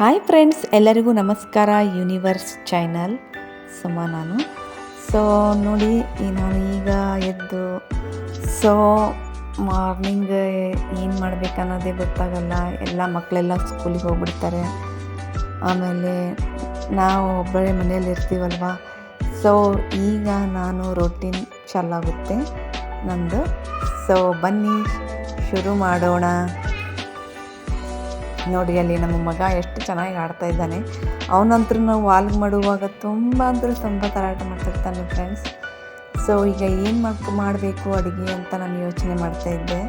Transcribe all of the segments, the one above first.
Hi friends ಎಲ್ಲರಿಗೂ ನಮಸ್ಕಾರ universe channel ಸುಮ ನಾನು. ಸೊ ನೋಡಿ, ನಾನು ಈಗ ಎದ್ದು ಸೊ ಮಾರ್ನಿಂಗ್ ಏನು ಮಾಡಬೇಕನ್ನೋದೇ ಗೊತ್ತಾಗಲ್ಲ. ಎಲ್ಲ ಮಕ್ಕಳೆಲ್ಲ ಸ್ಕೂಲಿಗೆ ಹೋಗ್ಬಿಡ್ತಾರೆ. ಆಮೇಲೆ ನಾವು ಒಬ್ಬರೇ ಮನೇಲಿ ಇರ್ತೀವಲ್ವ? ಸೊ ಈಗ ನಾನು ರೊಟೀನ್ ಚಾಲಾಗುತ್ತೆ. ನಂದು. ಸೊ ಬನ್ನಿ, ಶುರು ಮಾಡೋಣ. ನೋಡಿ, ಅಲ್ಲಿ ನಮ್ಮ ಮಗ ಎಷ್ಟು ಚೆನ್ನಾಗಿ ಆಡ್ತಾ ಇದ್ದಾನೆ. ಅವನಂತರೂ ನಾವು ವಾಲ್ಗ್ ಮಾಡುವಾಗ ತುಂಬ ಅಂದರೆ ತುಂಬ ತರಾಟ ಮಾಡ್ತಿರ್ತಾನೆ ಫ್ರೆಂಡ್ಸ್ ಸೊ ಈಗ ಏನು ಮಾಡ್ಕೊ ಮಾಡಬೇಕು ಅಡುಗೆ ಅಂತ ನಾನು ಯೋಚನೆ ಮಾಡ್ತಾ ಇದ್ದೆ.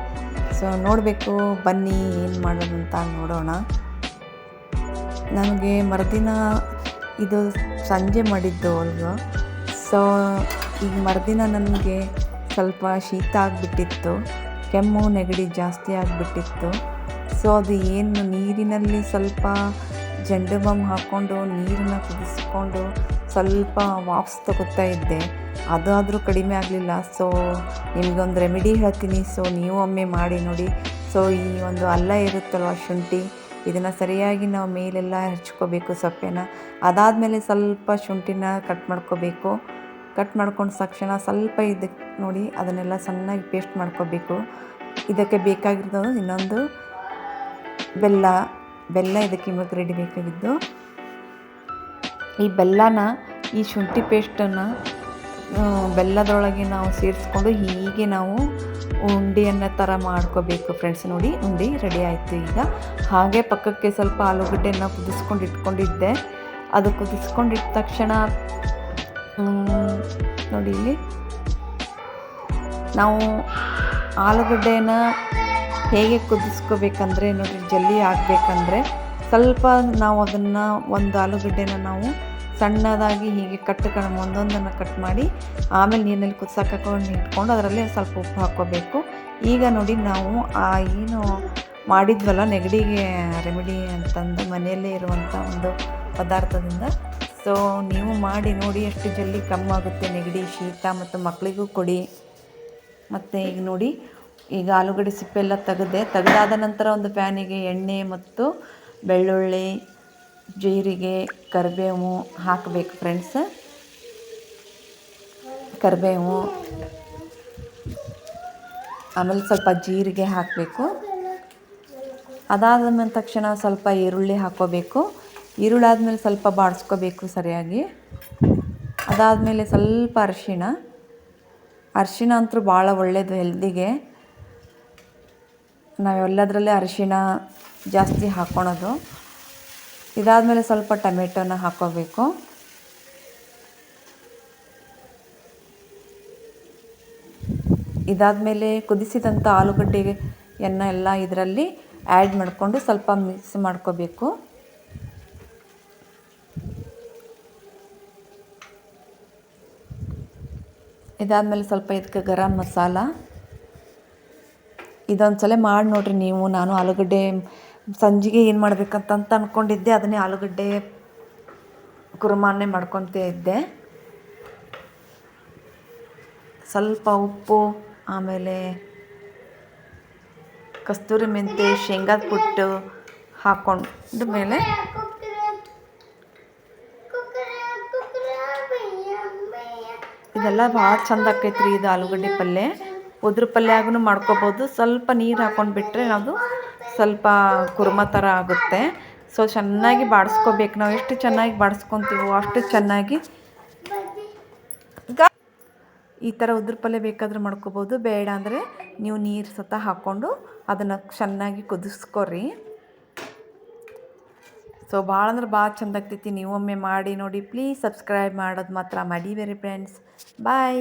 ಸೊ ನೋಡಬೇಕು, ಬನ್ನಿ, ಏನು ಮಾಡೋದು ಅಂತ ನೋಡೋಣ. ನನಗೆ ಮರುದಿನ ಇದು ಸಂಜೆ ಮಾಡಿದ್ದು ಅಲ್ವ? ಸೊ ಈಗ ಮರುದಿನ ನನಗೆ ಸ್ವಲ್ಪ ಶೀತ ಆಗಿಬಿಟ್ಟಿತ್ತು. ಕೆಮ್ಮು, ನೆಗಡಿ ಜಾಸ್ತಿ ಆಗಿಬಿಟ್ಟಿತ್ತು. ಸೊ ಅದು ಏನು ನೀರಿನಲ್ಲಿ ಸ್ವಲ್ಪ ಜಂಡು ಬಾಮ್ ಹಾಕ್ಕೊಂಡು ನೀರನ್ನ ಕುದಿಸ್ಕೊಂಡು ಸ್ವಲ್ಪ ವಾಪ್ಸ್ ತಗೋತಾ ಇದ್ದೆ. ಅದಾದರೂ ಕಡಿಮೆ ಆಗಲಿಲ್ಲ. ಸೊ ನಿಮಗೊಂದು ರೆಮಿಡಿ ಹೇಳ್ತೀನಿ. ಸೊ ನೀವು ಒಮ್ಮೆ ಮಾಡಿ ನೋಡಿ. ಸೊ ಈ ಒಂದು ಅಲ್ಲ ಇರುತ್ತಲ್ವ ಶುಂಠಿ, ಇದನ್ನು ಸರಿಯಾಗಿ ನಾವು ಮೇಲೆಲ್ಲ ಹಚ್ಕೋಬೇಕು ಸೊಪ್ಪೆನ. ಅದಾದಮೇಲೆ ಸ್ವಲ್ಪ ಶುಂಠಿನ ಕಟ್ ಮಾಡ್ಕೋಬೇಕು. ಕಟ್ ಮಾಡ್ಕೊಂಡು ತಕ್ಷಣ ಸ್ವಲ್ಪ ಇದಕ್ಕೆ ನೋಡಿ, ಅದನ್ನೆಲ್ಲ ಸಣ್ಣಗೆ ಪೇಸ್ಟ್ ಮಾಡ್ಕೋಬೇಕು. ಇದಕ್ಕೆ ಬೇಕಾಗಿರೋದು ಇನ್ನೊಂದು ಬೆಲ್ಲ ಬೆಲ್ಲ ಇದಕ್ಕೆ ಇವಾಗ ರೆಡಿ ಬೇಕಾಗಿದ್ದು. ಈ ಬೆಲ್ಲನ, ಈ ಶುಂಠಿ ಪೇಸ್ಟನ್ನು ಬೆಲ್ಲದೊಳಗೆ ನಾವು ಸೇರಿಸ್ಕೊಂಡು ಹೀಗೆ ನಾವು ಉಂಡೆಯನ್ನು ಥರ ಮಾಡ್ಕೋಬೇಕು ಫ್ರೆಂಡ್ಸ್ ನೋಡಿ, ಉಂಡೆ ರೆಡಿ ಆಯಿತು ಈಗ. ಹಾಗೆ ಪಕ್ಕಕ್ಕೆ ಸ್ವಲ್ಪ ಆಲೂಗಡ್ಡೆಯನ್ನು ಕುದಿಸ್ಕೊಂಡು ಇಟ್ಕೊಂಡಿದ್ದೆ. ಅದು ಕುದಿಸ್ಕೊಂಡಿಟ್ಟ ತಕ್ಷಣ ನೋಡಿ ಇಲ್ಲಿ. ನಾವು ಆಲೂಗಡ್ಡೆನ ಹೇಗೆ ಕುದಿಸ್ಕೋಬೇಕಂದ್ರೆ, ನೋಡಿ, ಜಲ್ಲಿ ಆಗಬೇಕಂದ್ರೆ ಸ್ವಲ್ಪ ನಾವು ಅದನ್ನು ಒಂದು ಆಲೂಗಡ್ಡೆನ ನಾವು ಸಣ್ಣದಾಗಿ ಹೀಗೆ ಕಟ್ ಒಂದೊಂದನ್ನು ಕಟ್ ಮಾಡಿ ಆಮೇಲೆ ನೀರಿನಲ್ಲಿ ಕುದಿಸೋಕೊಂಡು ಇಟ್ಕೊಂಡು ಅದರಲ್ಲಿ ಸ್ವಲ್ಪ ಉಪ್ಪು ಹಾಕ್ಕೋಬೇಕು. ಈಗ ನೋಡಿ, ನಾವು ಆ ಏನು ಮಾಡಿದ್ವಲ್ಲ, ನೆಗಡಿಗೆ ರೆಮಿಡಿ ಅಂತಂದು ಮನೆಯಲ್ಲೇ ಇರುವಂಥ ಒಂದು ಪದಾರ್ಥದಿಂದ. ಸೊ ನೀವು ಮಾಡಿ ನೋಡಿ ಎಷ್ಟು ಜಲ್ದಿ ಕಮ್ಮಾಗುತ್ತೆ ನೆಗಡಿ, ಶೀತ ಮತ್ತು ಮಕ್ಕಳಿಗೂ ಕೊಡಿ. ಮತ್ತು ಈಗ ನೋಡಿ ಈಗ ಆಲೂಗಡ್ಡೆ ಸಿಪ್ಪೆಲ್ಲ ತೆಗೆದೆ, ತೆಗೆದಾದ ನಂತರ ಒಂದು ಪ್ಯಾನಿಗೆ ಎಣ್ಣೆ ಮತ್ತು ಬೆಳ್ಳುಳ್ಳಿ, ಜೀರಿಗೆ, ಕರಿಬೇವು ಹಾಕಬೇಕು ಫ್ರೆಂಡ್ಸ್ ಕರಿಬೇವು, ಆಮೇಲೆ ಸ್ವಲ್ಪ ಜೀರಿಗೆ ಹಾಕಬೇಕು. ಅದಾದ ತಕ್ಷಣ ಸ್ವಲ್ಪ ಈರುಳ್ಳಿ ಹಾಕೋಬೇಕು ಈರುಳ್ಳಿ ಆದಮೇಲೆ ಸ್ವಲ್ಪ ಬಾಡಿಸ್ಕೋಬೇಕು ಸರಿಯಾಗಿ. ಅದಾದಮೇಲೆ ಸ್ವಲ್ಪ ಅರಿಶಿಣ. ಅರಿಶಿಣ ಅಂತೂ ಭಾಳ ಒಳ್ಳೆಯದು ಹೆಲ್ದಿಗೆ ನಾವೆಲ್ಲದರಲ್ಲೇ ಅರಿಶಿಣ ಜಾಸ್ತಿ ಹಾಕ್ಕೊಳೋದು ಇದಾದಮೇಲೆ ಸ್ವಲ್ಪ ಟೊಮೆಟೊನ ಹಾಕ್ಕೋಬೇಕು ಇದಾದಮೇಲೆ ಕುದಿಸಿದಂಥ ಆಲೂಗಡ್ಡೆಯನ್ನು ಎಲ್ಲ ಇದರಲ್ಲಿ ಆ್ಯಡ್ ಮಾಡಿಕೊಂಡು ಸ್ವಲ್ಪ ಮಿಕ್ಸ್ ಮಾಡ್ಕೋಬೇಕು. ಇದಾದಮೇಲೆ ಸ್ವಲ್ಪ ಇದಕ್ಕೆ ಗರಂ ಮಸಾಲ. ಇದೊಂದು ಸಲ ಮಾಡಿ ನೋಡಿರಿ ನೀವು. ನಾನು ಆಲೂಗಡ್ಡೆ ಸಂಜೆಗೆ ಏನು ಮಾಡಬೇಕಂತಂತ ಅಂದ್ಕೊಂಡಿದ್ದೆ ಅದನ್ನೇ ಆಲೂಗಡ್ಡೆ ಕುರ್ಮಾನೆ ಮಾಡ್ಕೊತ ಇದ್ದೆ. ಸ್ವಲ್ಪ ಉಪ್ಪು, ಆಮೇಲೆ ಕಸ್ತೂರಿ ಮೆಂತೆ, ಶೇಂಗಾದ ಪುಟ್ಟು ಹಾಕೊಂಡ ಮೇಲೆ ಇದೆಲ್ಲ ಭಾಳ ಚಂದ ಆಕೈತ್ರಿ ಇದು ಆಲೂಗಡ್ಡೆ ಪಲ್ಯ. ಉದ್ರ ಪಲ್ಯಾಗೂ ಮಾಡ್ಕೋಬೋದು. ಸ್ವಲ್ಪ ನೀರು ಹಾಕ್ಕೊಂಡು ಬಿಟ್ಟರೆ ಅದು ಸ್ವಲ್ಪ ಕುರ್ಮ ಥರ ಆಗುತ್ತೆ. ಸೊ ಚೆನ್ನಾಗಿ ಬಾಡಿಸ್ಕೋಬೇಕು. ನಾವು ಎಷ್ಟು ಚೆನ್ನಾಗಿ ಬಾಡಿಸ್ಕೊತೀವೋ ಅಷ್ಟು ಚೆನ್ನಾಗಿ ಈ ಥರ ಉದ್ರ ಪಲ್ಯ ಬೇಕಾದ್ರೆ ಮಾಡ್ಕೋಬೋದು. ಬೇಡ ಅಂದರೆ ನೀವು ನೀರು ಸತ ಹಾಕ್ಕೊಂಡು ಅದನ್ನು ಚೆನ್ನಾಗಿ ಕುದಿಸ್ಕೊರಿ. ಸೊ ಭಾಳ ಅಂದ್ರೆ ಭಾಳ ಚಂದ ಆಗ್ತೈತಿ. ನೀವೊಮ್ಮೆ ಮಾಡಿ ನೋಡಿ ಪ್ಲೀಸ್ ಸಬ್ಸ್ಕ್ರೈಬ್ ಮಾಡೋದು ಮಾತ್ರ ಮಡಿಬೇರಿ ಫ್ರೆಂಡ್ಸ್ ಬಾಯ್